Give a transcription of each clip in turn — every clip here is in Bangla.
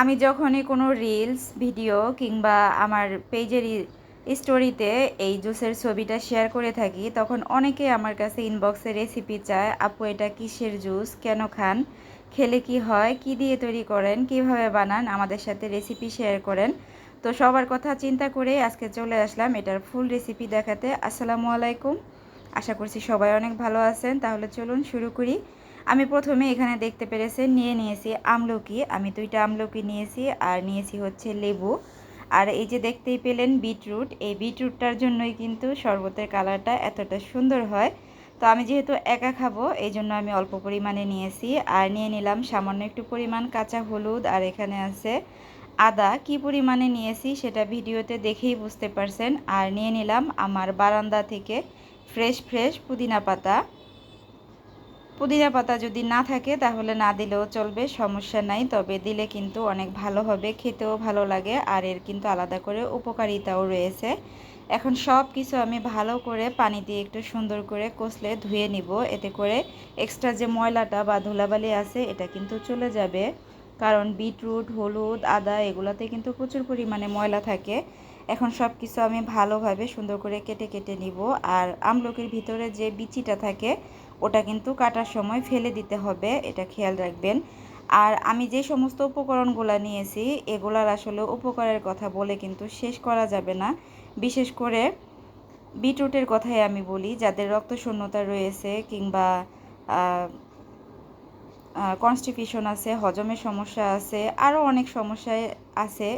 আমি যখনই কোনো রিলস ভিডিও কিংবা আমার পেজের স্টোরিতে এই জুসের ছবিটা শেয়ার করে থাকি, তখন অনেকে আমার কাছে ইনবক্সে রেসিপি চায়, আপু, এটা কিসের জুস কেন খান? খেলে কি হয়? কি দিয়ে তৈরি করেন? কীভাবে বানান? আমাদের সাথে রেসিপি শেয়ার করেন। তো সবার কথা চিন্তা করে আজকে চলে আসলাম এটার ফুল রেসিপি দেখাতে। আসসালামু আলাইকুম। আশা করছি সবাই অনেক ভালো আছেন। তাহলে চলুন শুরু করি। আমি প্রথমে এখানে দেখতে পেরেছেন নিয়ে নিয়েছি আমলকি। আমি দুইটা আমলকি নিয়েছি আর নিয়েছি হচ্ছে লেবু। আর এই যে দেখতেই পেলেন বিটরুট, এই বিটরুটটার জন্যই কিন্তু শরবতের কালারটা এতটা সুন্দর হয়। তো আমি যেহেতু একা খাব, এই জন্য আমি অল্প পরিমাণে নিয়েছি। আর নিয়ে নিলাম সামান্য একটু পরিমাণ কাঁচা হলুদ আর এখানে আছে আদা। কি পরিমাণে নিয়েছি সেটা ভিডিওতে দেখেই বুঝতে পারছেন। আর নিয়ে নিলাম আমার বারান্দা থেকে ফ্রেশ ফ্রেশ পুদিনা পাতা। পুদিনা পাতা যদি না থাকে, তাহলে না দিলেও চলবে, সমস্যা নাই। তবে দিলে কিন্তু অনেক ভালো হবে, খেতেও ভালো লাগে, আর এর কিন্তু আলাদা করে উপকারিতাও রয়েছে। এখন সব কিছু আমি ভালো করে পানি দিয়ে একটু সুন্দর করে কষলে ধুয়ে নিব। এতে করে এক্সট্রা যে ময়লাটা বা ধুলাবালি আছে, এটা কিন্তু চলে যাবে। কারণ বিটরুট, হলুদ, আদা, এগুলাতে কিন্তু প্রচুর পরিমাণে ময়লা থাকে। এখন সব কিছু আমি ভালোভাবে সুন্দর করে কেটে কেটে নিব। আর আমলকির ভিতরে যে বিচিটা থাকে, ওটা কিন্তু কাটার সময় ফেলে দিতে হবে, এটা খেয়াল রাখবেন। আর আমি যে সমস্ত উপকরণগুলো নিয়েছি, এগুলার আসলে উপকারের কথা বলে কিন্তু শেষ করা যাবে না। বিশেষ করে বিটরুটের কথাই আমি বলি, যাদের রক্তশূন্যতা রয়েছে কিংবা কনস্টিপিউশন আছে, হজমের সমস্যা আছে আরও অনেক সমস্যায় আছে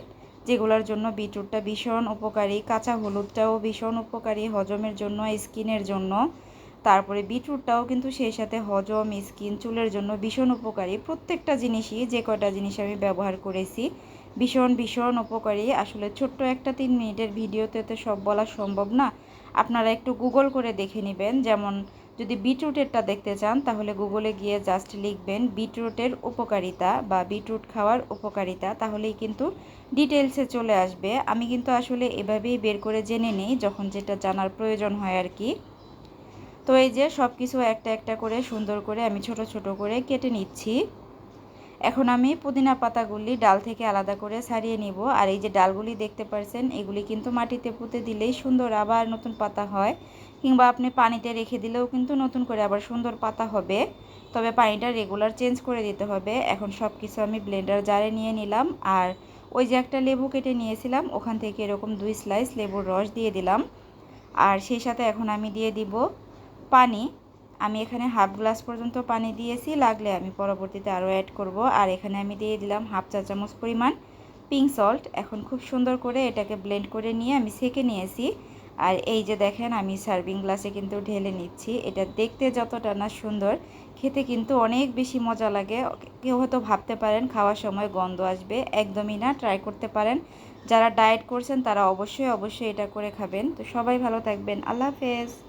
যেগুলোর জন্য বিটরুটটা ভীষণ উপকারী, কাঁচা হলুদটাও ভীষণ উপকারী হজমের জন্য, স্কিনের জন্য। তারপরে বিটরুটটাও কিন্তু সেই সাথে হজম, স্কিন, চুলের জন্য ভীষণ উপকারী। প্রত্যেকটা জিনিসই, যে কয়টা জিনিস আমি ব্যবহার করেছি, ভীষণ ভীষণ উপকারী। আসলে ছোট্ট একটা তিন মিনিটের ভিডিওতে তো সব বলা সম্ভব না। আপনারা একটু গুগল করে দেখে নেবেন। যেমন যদি বিটরুটেরটা দেখতে চান, তাহলে গুগলে গিয়ে জাস্ট লিখবেন বিটরুটের উপকারিতা বা বিটরুট খাওয়ার উপকারিতা, তাহলেই কিন্তু ডিটেলসে চলে আসবে। আমি কিন্তু আসলে এভাবেই বের করে জেনে নিই, যখন যেটা জানার প্রয়োজন হয় আর কি। তো এই যে সব কিছু একটা একটা করে সুন্দর করে আমি ছোট ছোট করে কেটে নিচ্ছি। এখন আমি পুদিনা পাতাগুলি ডাল থেকে আলাদা করে ছাড়িয়ে নিব। আর এই যে ডালগুলি দেখতে পারছেন, এগুলি কিন্তু মাটিতে পুঁতে দিলেই সুন্দর আবার নতুন পাতা হয়। কিংবা আপনি পানিতে রেখে দিলেও কিন্তু নতুন করে আবার সুন্দর পাতা হবে। তবে পানিটা রেগুলার চেঞ্জ করে দিতে হবে। এখন সব কিছু আমি ব্লেন্ডার জারে নিয়ে নিলাম। আর ওই যে একটা লেবু কেটে নিয়েছিলাম, ওখান থেকে এরকম দুই স্লাইস লেবুর রস দিয়ে দিলাম। আর সেই সাথে এখন আমি দিয়ে দিব পানি। আমি এখানে হাফ গ্লাস পর্যন্ত পানি দিয়েছি, লাগলে আমি পরবর্তীতে আরও অ্যাড করব। আর এখানে আমি দিয়ে দিলাম হাফ চা চামচ পরিমাণ পিঙ্ক সল্ট এখন খুব সুন্দর করে এটাকে ব্লেন্ড করে নিয়ে আমি সেকে নিয়েছি। আর এই যে দেখেন, আমি সার্ভিং গ্লাসে কিন্তু ঢেলে নিচ্ছি। এটা দেখতে যতটা না সুন্দর, খেতে কিন্তু অনেক বেশি মজা লাগে। কেউ হয়তো ভাবতে পারেন, খাওয়ার সময় গন্ধ আসবে, একদমই না ট্রাই করতে পারেন। যারা ডায়েট করছেন, তারা অবশ্যই অবশ্যই এটা করে খাবেন। তো সবাই ভালো থাকবেন। আল্লাহ হাফেজ।